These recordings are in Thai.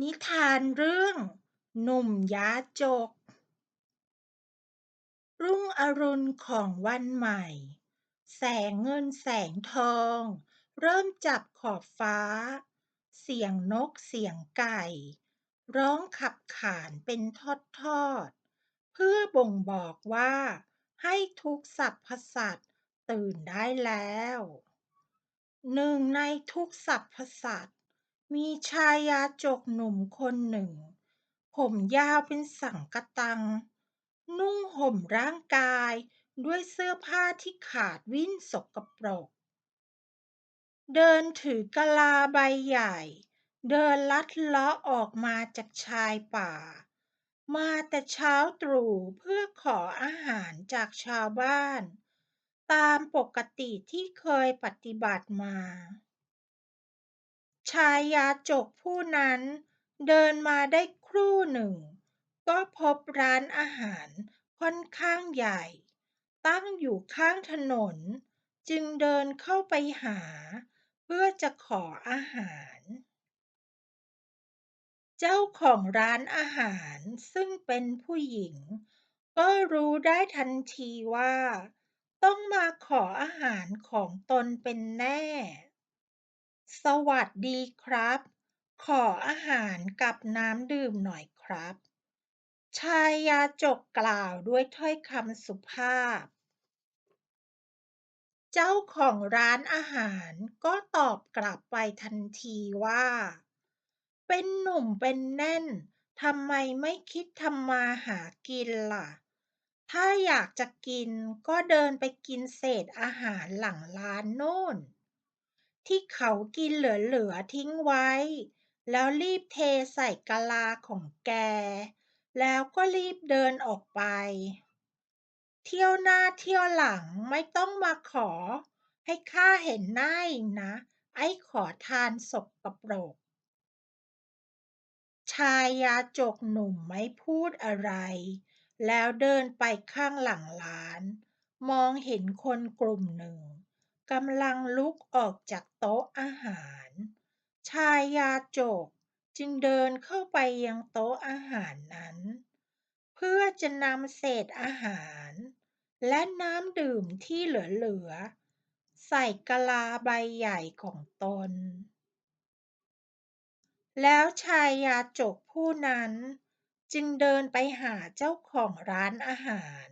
นิทานเรื่องหนุ่มยาจก รุ่งอรุณของวันใหม่ แสงเงินแสงทอง เริ่มจับขอบฟ้า เสียงนกเสียงไก่ ร้องขับขานเป็นทอดๆเพื่อบ่งบอกว่า ให้ทุกสรรพสัตว์ตื่นได้แล้ว หนึ่งในทุกสรรพสัตว์ มีชายยาจกหนุ่มคนหนึ่ง ผมยาวเป็นสังกะตัง นุ่งห่มร่างกายด้วยเสื้อผ้าที่ขาดวิ่นสกปรก เดินถือกะลาใบใหญ่ เดินลัดเลาะออกมาจากชายป่า มาแต่เช้าตรู่เพื่อขออาหารจากชาวบ้าน ตามปกติที่เคยปฏิบัติมา ชายยาจกผู้นั้นเดินมาได้ครู่หนึ่ง ก็พบร้านอาหารค่อนข้างใหญ่ ตั้งอยู่ข้างถนน จึงเดินเข้าไปหา เพื่อจะขออาหาร เจ้าของร้านอาหารซึ่งเป็นผู้หญิง ก็รู้ได้ทันทีว่า ต้องมาขออาหารของตนเป็นแน่ สวัสดีครับ ขออาหารกับน้ำดื่มหน่อยครับ ชายยาจกกล่าวด้วยถ้อยคำสุภาพ เจ้าของร้านอาหารก็ตอบกลับไปทันทีว่า เป็นหนุ่มเป็นแน่นทำไมไม่คิดทำมาหากินล่ะ ถ้าอยากจะกินก็เดินไปกินเศษอาหารหลังร้านโน่น ที่เขากินเหลือ ๆ ทิ้งไว้ แล้วรีบเทใส่กะลาของแก แล้วก็รีบเดินออกไป เที่ยวหน้าเที่ยวหลังไม่ต้องมาขอ ให้ข้าเห็นหน้าอีกนะ ไอ้ขอทานสกระโปรก ชายยาจกหนุ่มไม่พูดอะไร แล้วเดินไปข้างหลังร้าน มองเห็นคนกลุ่มหนึ่ง กำลังลุกออกจากโต๊ะอาหาร ชายยาจกจึงเดินเข้าไปยังโต๊ะอาหารนั้น เพื่อจะนำเศษอาหาร และน้ำดื่มที่เหลือๆใส่กะลาใบใหญ่ของตน แล้วชายยาจกผู้นั้นจึงเดินไปหาเจ้าของร้านอาหาร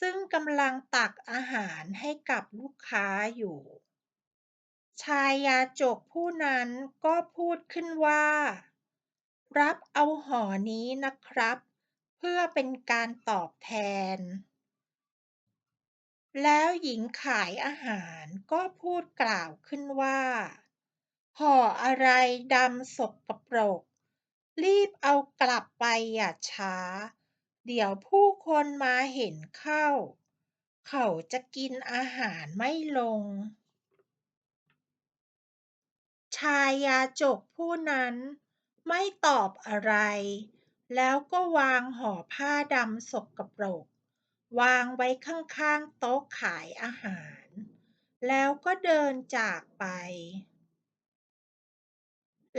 ซึ่งกำลังตักอาหารให้กับลูกค้าอยู่ ชายยาจกผู้นั้นก็พูดขึ้นว่า รับเอาห่อนี้นะครับ เพื่อเป็นการตอบแทน แล้วหญิงขายอาหารก็พูดกล่าวขึ้นว่าห่ออะไรดำสกปรก รีบเอากลับไปอย่าช้า เดี๋ยวผู้คนมาเห็นเข้า เขาจะกินอาหารไม่ลง ชายยาจกผู้นั้นไม่ตอบอะไร แล้วก็วางห่อผ้าดำสกปรก วางไว้ข้างๆโต๊ะขายอาหาร แล้วก็เดินจากไป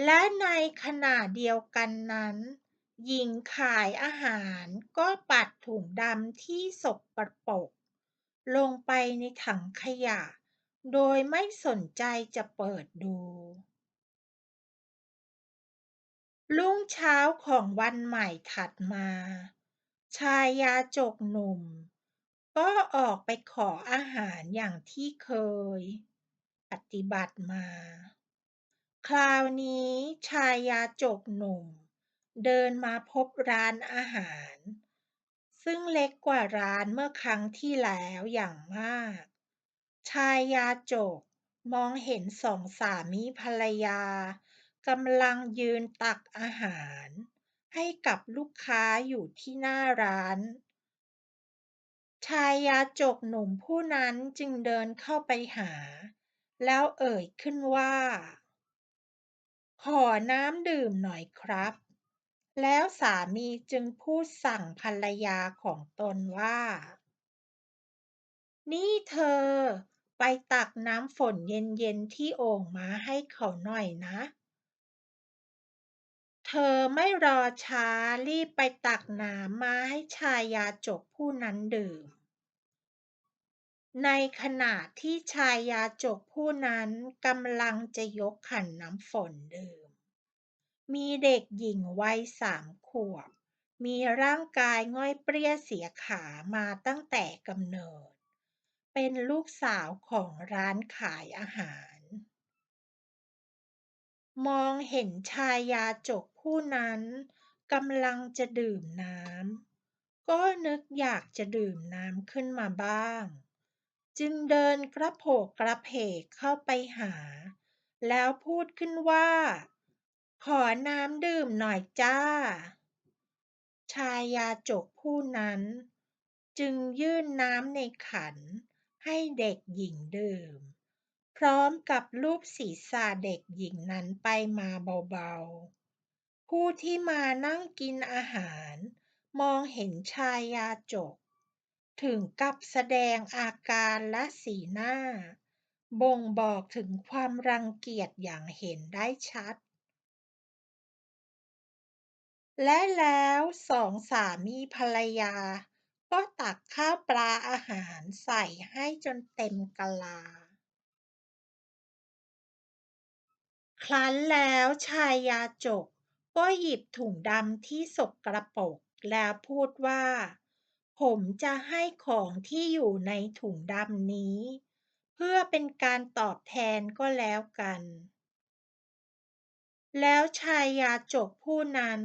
และในขณะเดียวกันนั้น หญิงขายอาหารก็ปัดถุงดำที่สกปรกลงไปในถังขยะ โดยไม่สนใจจะเปิดดู รุ่งเช้าของวันใหม่ถัดมา ชายยาจกหนุ่ม ก็ออกไปขออาหารอย่างที่เคย ปฏิบัติมา คราวนี้ชายยาจกหนุ่ม เดินมาพบร้านอาหาร ซึ่งเล็กกว่าร้านเมื่อครั้งที่แล้วอย่างมาก ชายยาจกมองเห็นสองสามีภรรยากำลังยืนตักอาหาร ให้กับลูกค้าอยู่ที่หน้าร้าน ชายยาจกหนุ่มผู้นั้นจึงเดินเข้าไปหา แล้วเอ่ยขึ้นว่า ขอน้ำดื่มหน่อยครับ แล้วสามีจึงพูดสั่งภรรยาของตนว่า นี่เธอ ไปตักน้ำฝนเย็นๆที่โอ่งมาให้เขาหน่อยนะ เธอไม่รอช้ารีบไปตักน้ำมาให้ชายยาจกผู้นั้นดื่ม ในขณะที่ชายยาจกผู้นั้นกำลังจะยกขันน้ำฝนดื่ม มีเด็กหญิงวัยสามขวบ มีร่างกายง่อยเปรี้ยเสียขามาตั้งแต่กำเนิด เป็นลูกสาวของร้านขายอาหาร มองเห็นชายยาจกผู้นั้นกำลังจะดื่มน้ำ ก็นึกอยากจะดื่มน้ำขึ้นมาบ้าง จึงเดินกระโผกกระเพกเข้าไปหา แล้วพูดขึ้นว่า ขอน้ำดื่มหน่อยจ้า ชายยาจกผู้นั้น จึงยื่นน้ำในขันให้เด็กหญิงดื่ม พร้อมกับลูบศีรษะเด็กหญิงนั้นไปมาเบาๆ ผู้ที่มานั่งกินอาหาร มองเห็นชายยาจก ถึงกับแสดงอาการและสีหน้า บ่งบอกถึงความรังเกียจอย่างเห็นได้ชัด และแล้วสองสามีภรรยาก็ตักข้าวปลาอาหารใส่ให้จนเต็มกะลา ครั้นแล้วชายยาจกก็หยิบถุงดำที่สกปรกแล้วพูดว่า ผมจะให้ของที่อยู่ในถุงดำนี้ เพื่อเป็นการตอบแทนก็แล้วกัน แล้วชายยาจกผู้นั้น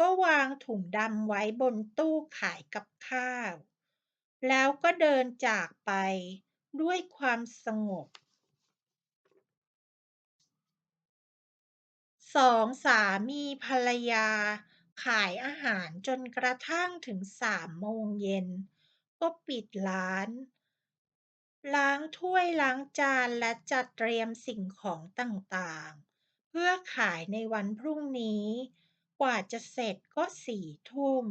ก็วางถุงดำไว้บนตู้ขายกับข้าว แล้วก็เดินจากไปด้วยความสงบสองสามีภรรยาขายอาหารจนกระทั่งถึงสามโมงเย็น ก็ปิดร้าน ล้างถ้วยล้างจานและจัดเตรียมสิ่งของต่างๆ เพื่อขายในวันพรุ่งนี้ กว่าจะเสร็จก็สี่ทุ่ม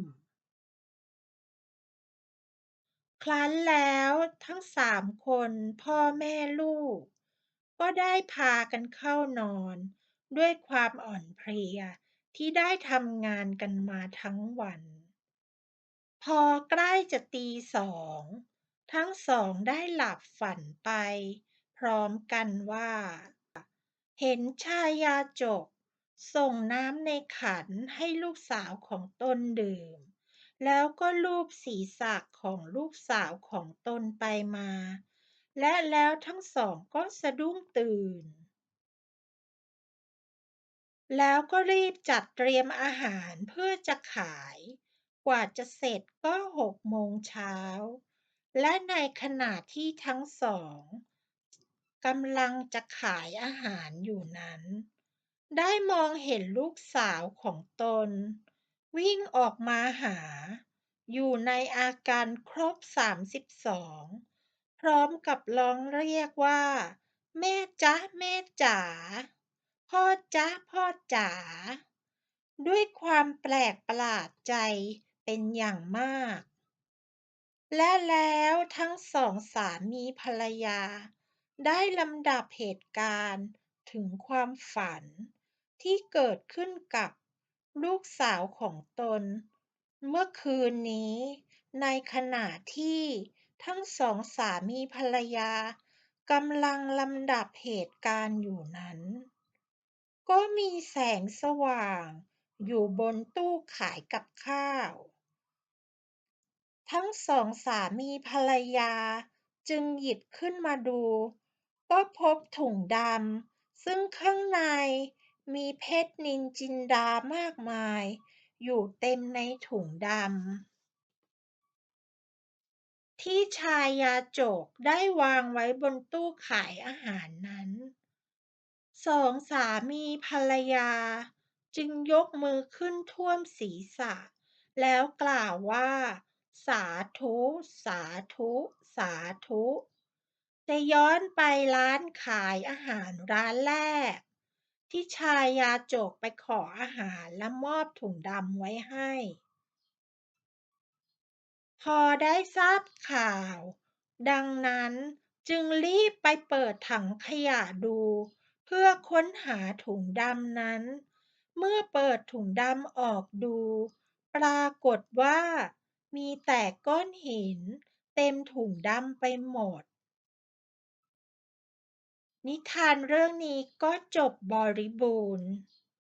ครั้นแล้วทั้งสามคนพ่อแม่ลูก ก็ได้พากันเข้านอน ด้วยความอ่อนเพลียที่ได้ทำงานกันมาทั้งวัน พอใกล้จะตีสอง ทั้งสองได้หลับฝันไป พร้อมกันว่า เห็นชายยาจก ส่งน้ำในขันให้ลูกสาวของตนดื่ม แล้วก็ลูบศีรษะของลูกสาวของตนไปมา และแล้วทั้งสองก็สะดุ้งตื่น แล้วก็รีบจัดเตรียมอาหารเพื่อจะขาย กว่าจะเสร็จก็หกโมงเช้า และในขณะที่ทั้งสองกำลังจะขายอาหารอยู่นั้น ได้มองเห็นลูกสาวของตนวิ่งออกมาหา อยู่ในอาการครบสามสิบสองพร้อมกับร้องเรียกว่า แม่จ๊ะ แม่จ๋า พ่อจ๊ะ พ่อจ๋า ด้วยความแปลกประหลาดใจเป็นอย่างมาก และแล้วทั้งสองสามีภรรยา ได้ลำดับเหตุการณ์ถึงความฝัน ที่เกิดขึ้นกับลูกสาวของตนเมื่อคืนนี้ ในขณะที่ทั้งสองสามีภรรยากำลังลำดับเหตุการณ์อยู่นั้น ก็มีแสงสว่างอยู่บนตู้ขายกับข้าว ทั้งสองสามีภรรยาจึงหยิบขึ้นมาดู ก็พบถุงดำซึ่งข้างใน มีเพชรนินจินดามากมาย อยู่เต็มในถุงดำ ที่ชายยาจกได้วางไว้บนตู้ขายอาหารนั้น สองสามีภรรยาจึงยกมือขึ้นท่วมศีรษะ แล้วกล่าวว่า สาธุ สาธุ สาธุ จะย้อนไปร้านขายอาหารร้านแรก ที่ชายยาจกไปขออาหารและมอบถุงดำไว้ให้ พอได้ทราบข่าว ดังนั้นจึงรีบไปเปิดถังขยะดู เพื่อค้นหาถุงดำนั้น เมื่อเปิดถุงดำออกดู ปรากฏว่ามีแต่ก้อนหินเต็มถุงดำไปหมด นิทานเรื่องนี้ก็จบบริบูรณ์